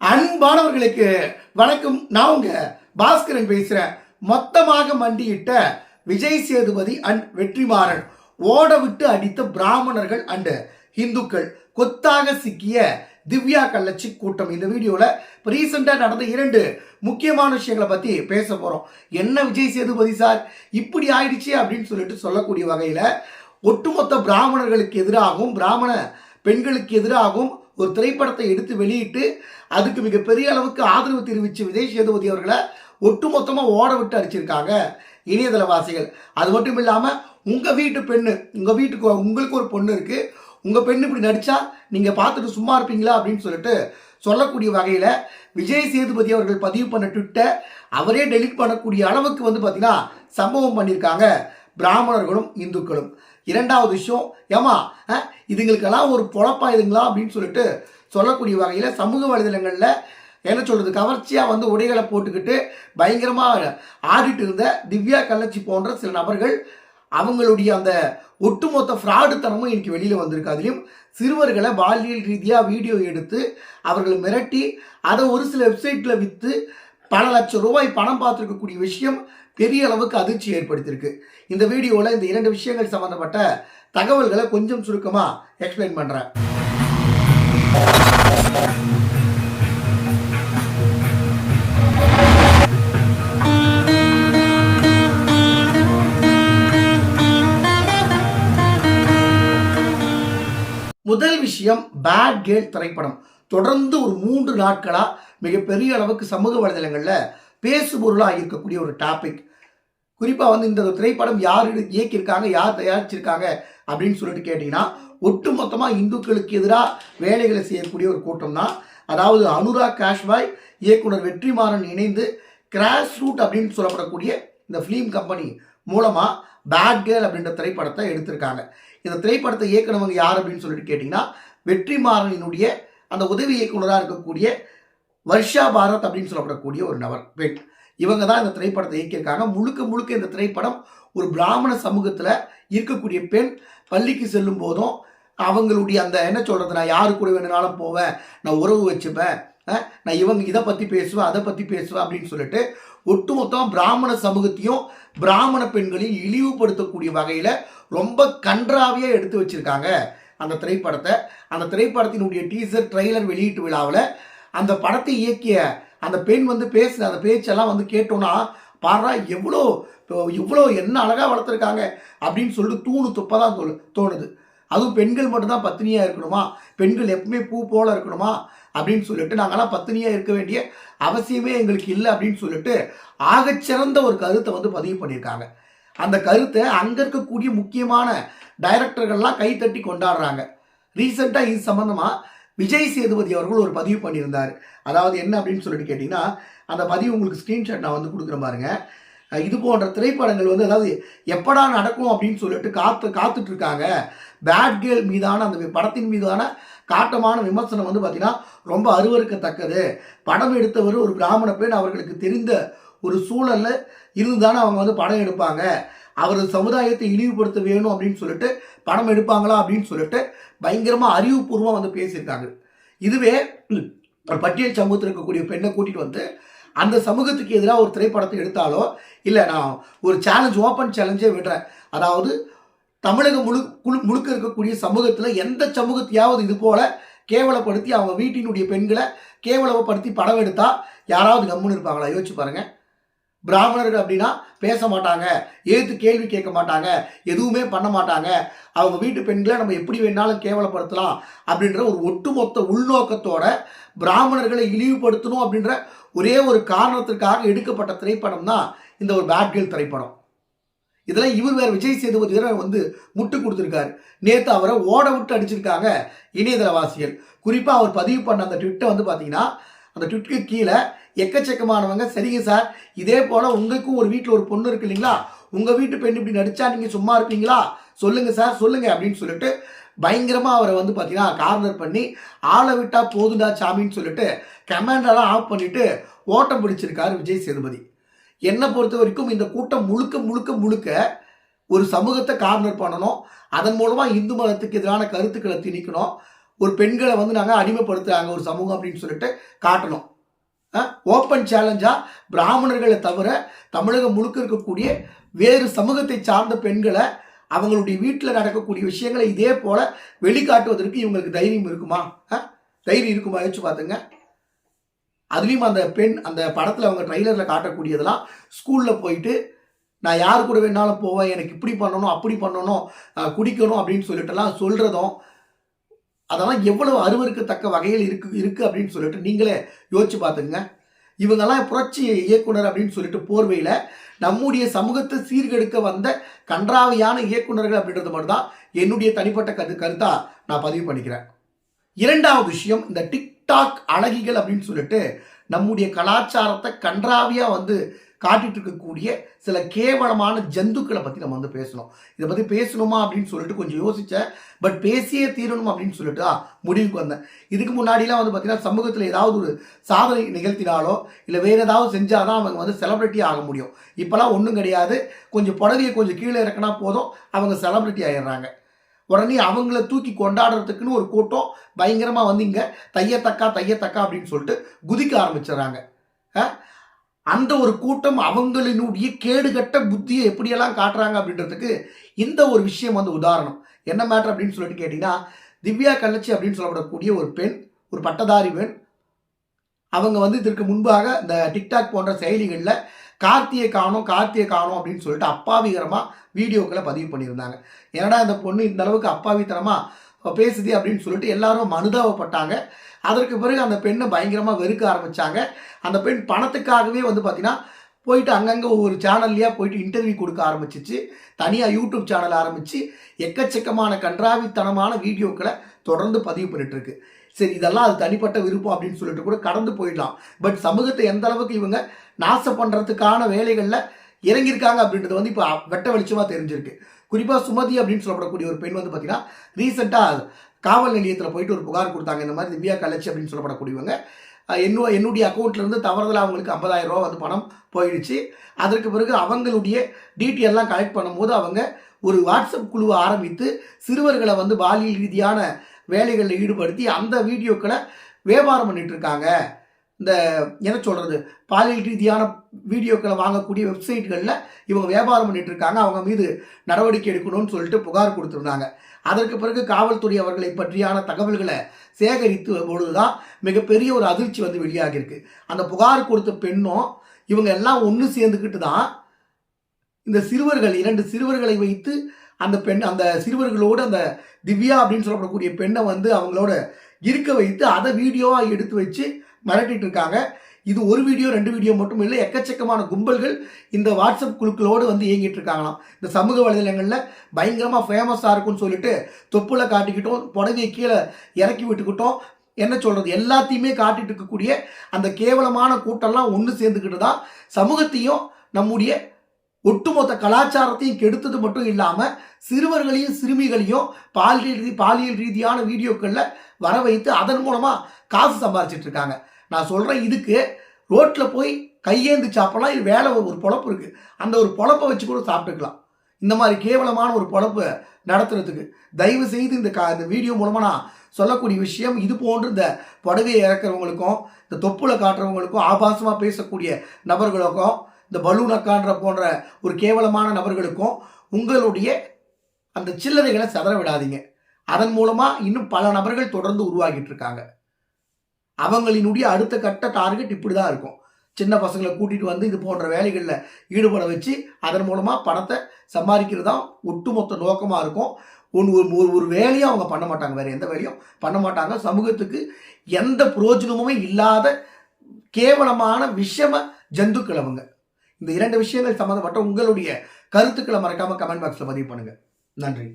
அன்பானவர்களுக்கு வணக்கம். நான் உங்க பாஸ்கரன் பேசுறேன். மொத்தமாக மண்டியிட்ட விஜய் சேதுபதி அண்ட் வெற்றிமாறன் ஓட விட்டு அடித்த பிராமணர்கள் அண்டு இந்துக்கள் கொத்தாக சிக்கிய திவ்யா கள்ளச்சி கூட்டம். இந்த வீடியோவில் இப்போ ரீசெண்டாக நடந்த இரண்டு முக்கியமான விஷயங்களை பற்றி பேச போகிறோம் என்ன விஜய் சேதுபதி சார்? இப்படி ஆயிடுச்சு அப்படின்னு சொல்லிட்டு சொல்லக்கூடிய வகையில் ஒட்டுமொத்த பிராமணர்களுக்கு எதிராகவும் பிராமண பெண்களுக்கு எதிராகவும் ஒரு திரைப்படத்தை எடுத்து வெளியிட்டு அதுக்கு மிகப்பெரிய அளவுக்கு ஆதரவு தெரிவித்து விஜய் சேதுபதி அவர்களை ஒட்டுமொத்தமாக ஓட விட்டு அடிச்சிருக்காங்க இணையதளவாசிகள் அது மட்டும் இல்லாமல் உங்கள் வீட்டு பெண்ணு உங்கள் வீட்டுக்கு உங்களுக்கு ஒரு பொண்ணு இருக்குது உங்கள் பெண்ணு இப்படி நடித்தா நீங்கள் பார்த்துட்டு சும்மா இருப்பீங்களா அப்படின்னு சொல்லிட்டு சொல்லக்கூடிய வகையில் விஜய் சேதுபதி அவர்கள் பதிவு பண்ண ட்விட்டை அவரே டெலிட் பண்ணக்கூடிய அளவுக்கு வந்து பார்த்திங்கன்னா சம்பவம் பண்ணியிருக்காங்க. பிராமணர்களும் இந்துக்களும். இரண்டாவது விஷயம் ஏமா இதுங்களுக்கெல்லாம் ஒரு பொழப்பா இதுங்களா அப்படின்னு சொல்லிட்டு சொல்லக்கூடிய வகையில் சமூக வலைதளங்களில் என்ன சொல்கிறது கவர்ச்சியாக வந்து உடைகளை போட்டுக்கிட்டு பயங்கரமாக ஆடிட்டு இருந்த திவ்யா கள்ளச்சி போன்ற சில நபர்கள் அவங்களுடைய அந்த ஒட்டுமொத்த ஃப்ராடுத்தனமும் இன்னைக்கு வெளியில் வந்திருக்கு. அதுலேயும் சிறுவர்களை பாலியல் ரீதியாக வீடியோ எடுத்து அவர்களை மிரட்டி அதை ஒரு சில வெப்சைட்டில் விற்று பல லட்சம் ரூபாய் பணம் பார்த்துருக்கக்கூடிய விஷயம் பெரிய அளவுக்கு அதிர்ச்சி ஏற்படுத்தியிருக்கு. இந்த வீடியோவில் இந்த இரண்டு விஷயங்கள் சம்மந்தப்பட்ட தகவல்களை கொஞ்சம் சுருக்கமாக எக்ஸ்பிளைன் பண்ணுறேன் முதல் விஷயம் பேட் கேர்ள் திரைப்படம். தொடர்ந்து ஒரு மூன்று நாட்களாக மிகப்பெரிய அளவுக்கு சமூக வலைதளங்களில் பேசுபொருளாக இருக்கக்கூடிய ஒரு டாபிக் குறிப்பாக வந்து இந்த திரைப்படம் யார் இயக்கியிருக்காங்க யார் தயாரிச்சிருக்காங்க அப்படின்னு சொல்லிட்டு கேட்டிங்கன்னா ஒட்டுமொத்தமாக இந்துக்களுக்கு எதிராக வேலைகளை செய்யக்கூடிய ஒரு கூட்டம் தான் அதாவது அனுராக் காஷ்வாய் இயக்குனர் வெற்றிமாறன் இணைந்து கிராஸ் ரூட் அப்படின்னு சொல்லப்படக்கூடிய இந்த ஃபிலிம் கம்பெனி மூலமாக பேட் கேர்ள் அப்படின்ற திரைப்படத்தை எடுத்திருக்காங்க. இந்த திரைப்படத்தை இயக்குனவங்க யார் அப்படின்னு சொல்லிட்டு கேட்டிங்கன்னா வெற்றிமாறனினுடைய அந்த உதவி இயக்குனராக இருக்கக்கூடிய வர்ஷா பாரத் அப்படின்னு சொல்லப்படக்கூடிய ஒரு நபர் பெண். இவங்க தான் இந்த திரைப்படத்தை இயக்கியிருக்காங்க. முழுக்க முழுக்க இந்த திரைப்படம் ஒரு பிராமண சமூகத்தில் இருக்கக்கூடிய பெண் பள்ளிக்கு செல்லும் போதும் அவங்களுடைய அந்த என்ன சொல்கிறது நான் யாரு கூட வேணுனாலும் போவேன். நான் உறவு வச்சுப்பேன். நான் இவங்க இதை பற்றி பேசுவேன் அதை பற்றி பேசுவேன் அப்படின்னு சொல்லிட்டு ஒட்டுமொத்தமாக பிராமண சமூகத்தையும் பிராமண பெண்களையும் இழிவுபடுத்தக்கூடிய வகையில் ரொம்ப கன்றாவியாக எடுத்து வச்சுருக்காங்க அந்த திரைப்படத்தை. அந்த திரைப்படத்தினுடைய டீசர் ட்ரெய்லர் வெளியீட்டு விழாவில் அந்த படத்தை இயக்கிய அந்த பெண் வந்து பேசுன அந்த பேச்செல்லாம் வந்து கேட்டோன்னா பாரா எவ்வளோ இவ்வளோ என்ன அழகாக வளர்த்துருக்காங்க அப்படின்னு சொல்லிட்டு தூணு துப்ப தான் தோணு தோணுது. அதுவும் பெண்கள் மட்டும்தான் பத்தினியாக இருக்கணுமா? பெண்கள் எப்பவுமே பூ போல இருக்கணுமா? அப்படின்னு சொல்லிட்டு நாங்களாம் பத்தினியாக இருக்க வேண்டிய அவசியமே எங்களுக்கு இல்லை அப்படின்னு சொல்லிட்டு ஆகச்சிறந்த ஒரு கருத்தை வந்து பதிவு பண்ணியிருக்காங்க. அந்த கருத்தை அங்கே இருக்கக்கூடிய முக்கியமான டைரக்டர்கள்லாம் கைத்தட்டி கொண்டாடுறாங்க. ரீசெண்டாக இது சம்மந்தமாக விஜய் சேதுபதி அவர்கள் ஒரு பதிவு பண்ணியிருந்தார். அதாவது என்ன அப்படின்னு சொல்லிட்டு கேட்டிங்கன்னா அந்த பதிவு உங்களுக்கு ஸ்க்ரீன்ஷாட் நான் வந்து கொடுக்குறேன் பாருங்க. இது போன்ற திரைப்படங்கள் வந்து அதாவது எப்படா நடக்கும் அப்படின்னு சொல்லிட்டு காத்து காத்துட்ருக்காங்க. பேட் கேர்ள் மீதான அந்த படத்தின் மீதான காட்டமான விமர்சனம் வந்து பார்த்திங்கன்னா ரொம்ப அருவருக்கத்தக்கது. படம் எடுத்தவர் ஒரு பிராமண பெண் அவர்களுக்கு தெரிந்த ஒரு சூழலில் இருந்து தானே அவங்க வந்து படம் எடுப்பாங்க. அவரது சமுதாயத்தை இழிவுபடுத்த வேணும் அப்படின்னு சொல்லிட்டு படம் எடுப்பாங்களா அப்படின்னு சொல்லிட்டு பயங்கரமாக அறிவுபூர்வமாக வந்து பேசியிருக்காங்க. இதுவே ஒரு பட்டியல் சமூகத்தில் இருக்கக்கூடிய பெண்ணை கூட்டிகிட்டு வந்து அந்த சமூகத்துக்கு எதிராக ஒரு திரைப்படத்தை எடுத்தாலோ இல்லை நான் ஒரு சேலஞ்ச் ஓப்பன் சேலஞ்சே விடுறேன். அதாவது தமிழகம் முழு குழு முழுக்க இருக்கக்கூடிய சமூகத்தில் எந்த சமூகத்தையாவது இது போல கேவலப்படுத்தி அவங்க வீட்டினுடைய பெண்களை கேவலப்படுத்தி படம் எடுத்தால் யாராவது கம்முன்னு இருப்பாங்களா? யோசிச்சு பாருங்கள் பிராமணர்கள் அப்படின்னா பேச மாட்டாங்க ஏத்து கேள்வி கேட்க மாட்டாங்க எதுவுமே பண்ண மாட்டாங்க. அவங்க வீட்டு பெண்களை நம்ம எப்படி வேணாலும் கேவலப்படுத்தலாம் அப்படின்ற ஒரு ஒட்டுமொத்த உள்நோக்கத்தோட பிராமணர்களை இழிவுபடுத்தணும் அப்படின்ற ஒரே ஒரு காரணத்திற்காக எடுக்கப்பட்ட திரைப்படம் தான் இந்த ஒரு பேட்கேல் திரைப்படம். இதெல்லாம் இவர் வேறு விஜய் சேதுபதி வேற வந்து முட்டு கொடுத்துருக்காரு. நேற்று அவரை ஓட விட்டு அடிச்சிருக்காங்க இணையதளவாசிகள். குறிப்பாக அவர் பதிவு பண்ண அந்த ட்விட்டை வந்து பார்த்தீங்கன்னா அந்த ட்விட்டுக்கு கீழே எக்கச்சக்கமானவங்க. சரிங்க சார். இதே போல் உங்களுக்கும் ஒரு வீட்டில் ஒரு பொண்ணு இருக்கு இல்லைங்களா? உங்கள் வீட்டு பெண் இப்படி நடிச்சா நீங்கள் சும்மா இருப்பீங்களா? சொல்லுங்கள் சார் சொல்லுங்கள் அப்படின்னு சொல்லிட்டு பயங்கரமாக அவரை வந்து பார்த்தீங்கன்னா கார்னர் பண்ணி ஆளை விட்டால் போதுடா சாமின்னு சொல்லிட்டு கமாண்டெல்லாம் ஆஃப் பண்ணிவிட்டு ஓட்டம் பிடிச்சிருக்காரு விஜய் சேதுபதி. என்னை பொறுத்த வரைக்கும் இந்த கூட்டம் முழுக்க முழுக்க முழுக்க ஒரு சமூகத்தை கார்னர் பண்ணணும். அதன் மூலமாக இந்து மதத்துக்கு எதிரான கருத்துக்களை திணிக்கணும். ஒரு பெண்களை வந்து நாங்கள் அடிமைப்படுத்துகிறாங்க ஒரு சமூகம் அப்படின்னு சொல்லிட்டு காட்டணும். ஓப்பன் சேலஞ்சாக பிராமணர்களை தவிர தமிழகம் முழுக்க இருக்கக்கூடிய வேறு சமூகத்தை சார்ந்த பெண்களை அவங்களுடைய வீட்டில் நடக்கக்கூடிய விஷயங்களை இதே போல் வெளிக்காட்டுவதற்கு இவங்களுக்கு தைரியம் இருக்குமா? தைரியம் இருக்குமா? யோசிச்சு பார்த்துங்க. அதுலேயும் அந்த பெண் அந்த படத்தில் அவங்க ட்ரைலரில் காட்டக்கூடியதெல்லாம் ஸ்கூலில் போயிட்டு நான் யார் கூட வேணாலும் போவேன் எனக்கு இப்படி பண்ணணும் அப்படி பண்ணணும் குடிக்கணும் அப்படின்னு சொல்லிட்டுலாம் சொல்கிறதும் அதெல்லாம் எவ்வளவு அருவருக்கத்தக்க வகையில் இருக்கு இருக்கு அப்படின்னு சொல்லிட்டு நீங்களே யோசிச்சு பார்த்துங்க இவங்கெல்லாம் புரட்சி இயக்குனர் அப்படின்னு சொல்லிட்டு போர்வையில் நம்முடைய சமூகத்தை சீர்கெடுக்க வந்த கன்றாவியான இயக்குனர்கள் அப்படின்றது மட்டும் தான் என்னுடைய தனிப்பட்ட கரு கருத்தாக நான் பதிவு பண்ணிக்கிறேன். இரண்டாவது விஷயம் இந்த டிக்டாக் அழகிகள் அப்படின்னு சொல்லிட்டு நம்முடைய கலாச்சாரத்தை கன்றாவியாக வந்து காட்டிட்டு இருக்கக்கூடிய சில கேவலமான ஜந்துக்களை பற்றி நம்ம வந்து பேசணும். இதை பற்றி பேசணுமா அப்படின்னு சொல்லிட்டு கொஞ்சம் யோசித்தேன் பட் பேசியே தீரணும் அப்படின்னு சொல்லிட்டு முடிவுக்கு வந்தேன். இதுக்கு முன்னாடிலாம் வந்து பார்த்தீங்கன்னா சமூகத்தில் ஏதாவது ஒரு சாதனை நிகழ்த்தினாலோ இல்லை வேறு ஏதாவது செஞ்சாதான் அவங்க வந்து செலிப்ரிட்டி ஆக முடியும். இப்போலாம் ஒன்றும் கிடையாது. கொஞ்சம் புடவையை கொஞ்சம் கீழே இறக்கினா போதும். அவங்க செலப்ரிட்டி ஆகிடுறாங்க உடனே அவங்கள தூக்கி கொண்டாடுறதுக்குன்னு ஒரு கூட்டம் பயங்கரமாக வந்து இங்கே தையத்தக்கா தையத்தக்கா அப்படின்னு சொல்லிட்டு குதிக்க ஆரம்பிச்சிடுறாங்க. அந்த ஒரு கூட்டம் அவங்களினுடைய கேடுகட்ட புத்தியை எப்படியெல்லாம் காட்டுறாங்க அப்படின்றதுக்கு இந்த ஒரு விஷயம் வந்து உதாரணம். என்ன மேட்ரு அப்படின்னு சொல்லிட்டு கேட்டிங்கன்னா திவ்யா கள்ளச்சி அப்படின்னு சொல்லப்படக்கூடிய ஒரு பெண் ஒரு பட்டதாரி பெண் அவங்க வந்து இதற்கு முன்பாக இந்த டிக்டாக் போன்ற செயலிகளில் கார்த்தியை காணும் கார்த்தியை காணும் அப்படின்னு சொல்லிட்டு அப்பாவிகரமாக வீடியோக்களை பதிவு பண்ணியிருந்தாங்க. ஏன்னா இந்த பொண்ணு இந்த அளவுக்கு அப்பாவித்தனமாக பேசுது அப்படின்னு சொல்லிட்டு எல்லாரும் மனுதாபப்பட்டாங்க. அதற்கு பிறகு அந்த பெண்ணை பயங்கரமாக வெறுக்க ஆரம்பித்தாங்க அந்த பெண் பணத்துக்காகவே வந்து பார்த்தீங்கன்னா போயிட்டு அங்கங்கே ஒவ்வொரு சேனல்லையாக போயிட்டு இன்டர்வியூ கொடுக்க ஆரம்பிச்சிச்சு. தனியாக யூடியூப் சேனல் ஆரம்பித்து எக்கச்சக்கமான கன்றாவித்தனமான வீடியோக்களை தொடர்ந்து பதிவு பண்ணிட்டுருக்கு. சரி இதெல்லாம் அது தனிப்பட்ட விருப்பம் அப்படின்னு சொல்லிட்டு கூட கடந்து போயிடலாம். பட் சமூகத்தை எந்த அளவுக்கு இவங்க நாசம் பண்ணுறதுக்கான வேலைகளில் இறங்கியிருக்காங்க அப்படின்றது வந்து இப்போ வெட்ட வெளிச்சமாக தெரிஞ்சிருக்கு. குறிப்பாக சுமதி அப்படின்னு சொல்லப்படக்கூடிய ஒரு பெண் வந்து பார்த்தீங்கன்னா ரீசெண்டாக காவல் நிலையத்தில் போயிட்டு ஒரு புகார் கொடுத்தாங்க. இந்த மாதிரி திவ்யா கலச்சி அப்படின்னு சொல்லப்படக்கூடியவங்க. என்னுடைய என்னுடைய அக்கௌண்ட்லேருந்து தவறுதலாக அவங்களுக்கு 50000 ரூபா வந்து பணம் போயிடுச்சு. அதற்கு பிறகு அவங்களுடைய டீட்டெயிலெலாம் கலெக்ட் பண்ணும்போது அவங்க ஒரு வாட்ஸ்அப் குழுவை ஆரம்பித்து சிறுவர்களை வந்து பாலியல் ரீதியான வேலைகளில் ஈடுபடுத்தி அந்த வீடியோக்களை வியாபாரம் பண்ணிட்டு இருக்காங்க. இந்த என்ன சொல்கிறது பாலியல் ரீதியான வீடியோக்களை வாங்கக்கூடிய வெப்சைட்களில் இவங்க வியாபாரம் பண்ணிட்டு இருக்காங்க. அவங்க மீது நடவடிக்கை எடுக்கணும்னு சொல்லிட்டு புகார் கொடுத்துருந்தாங்க. அதற்கு பிறகு காவல்துறை அவர்களை பற்றியான தகவல்களை சேகரித்து பொழுதுதான் மிகப்பெரிய ஒரு அதிர்ச்சி வந்து வெளியாகியிருக்கு. அந்த புகார் கொடுத்த பெண்ணும் இவங்க எல்லாம் ஒன்று சேர்ந்துக்கிட்டு தான் இந்த சிறுவர்கள் இரண்டு சிறுவர்களை வைத்து அந்த பெண் அந்த சிறுவர்களோடு அந்த திவ்யா அப்படின்னு சொல்லப்படக்கூடிய பெண்ணை வந்து அவங்களோட இருக்க வைத்து அதை வீடியோவாக எடுத்து வச்சு மிரட்டிட்டு இருக்காங்க இது ஒரு வீடியோ ரெண்டு வீடியோ மட்டும் இல்லை எக்கச்சக்கமான கும்பல்கள் இந்த வாட்ஸ்அப் குழுக்களோடு வந்து இயங்கிட்டு இருக்காங்களாம் இந்த சமூக வலைதளங்களில் பயங்கரமாக ஃபேமஸாக இருக்கும்னு சொல்லிட்டு தொப்புல காட்டிக்கிட்டோம் புடவையை கீழே இறக்கி விட்டுக்கிட்டோம். என்ன சொல்கிறது எல்லாத்தையுமே காட்டிட்டு இருக்கக்கூடிய அந்த கேவலமான கூட்டம்லாம் ஒன்று சேர்ந்துக்கிட்டு தான் சமூகத்தையும் நம்முடைய ஒட்டுமொத்த கலாச்சாரத்தையும் கெடுத்தது மட்டும் இல்லாமல் சிறுவர்களையும் சிறுமிகளையும் பாலியல் ரீதி பாலியல் ரீதியான வீடியோக்களில் வர வைத்து அதன் மூலமாக காசு சம்பாரிச்சிட்டு இருக்காங்க நான் சொல்கிறேன் இதுக்கு ரோட்டில் போய் கையேந்து சாப்பிடலாம் இது வேலை ஒரு பொழப்பு இருக்குது அந்த ஒரு பொழப்பை வச்சு கூட சாப்பிட்டுக்கலாம். இந்த மாதிரி கேவலமான ஒரு பொழப்பு நடத்துறதுக்கு. தயவு செய்து இந்த கா இந்த வீடியோ மூலமாக நான் சொல்லக்கூடிய விஷயம் இது போன்று இந்த புடவையை இறக்குறவங்களுக்கும் இந்த தொப்புல காட்டுறவங்களுக்கும் ஆபாசமாக பேசக்கூடிய நபர்களுக்கும் இந்த பலூனக்கான்ற போன்ற ஒரு கேவலமான நபர்களுக்கும் உங்களுடைய அந்த சில்லறைகளை சதற விடாதீங்க. அதன் மூலமாக இன்னும் பல நபர்கள் தொடர்ந்து உருவாகிட்டு இருக்காங்க. அவங்களினுடைய அடுத்த கட்ட டார்கெட் இப்படி தான் இருக்கும். சின்ன பசங்களை கூட்டிகிட்டு வந்து இது போன்ற வேலைகளில் ஈடுபட வச்சு அதன் மூலமாக பணத்தை சம்பாதிக்கிறது தான் ஒட்டுமொத்த நோக்கமாக இருக்கும். ஒன்று ஒரு ஒரு வேலையும் அவங்க பண்ண மாட்டாங்க. வேறு எந்த வேலையும் பண்ண மாட்டாங்க. சமூகத்துக்கு எந்த பிரயோஜனமுமே இல்லாத கேவலமான விஷம ஜந்துக்கள் அவங்க. இந்த இரண்டு விஷயங்கள் சம்மந்தப்பட்ட உங்களுடைய கருத்துக்களை மறக்காமல் கமெண்ட் பாக்ஸில் பதிவு பண்ணுங்கள் நன்றி.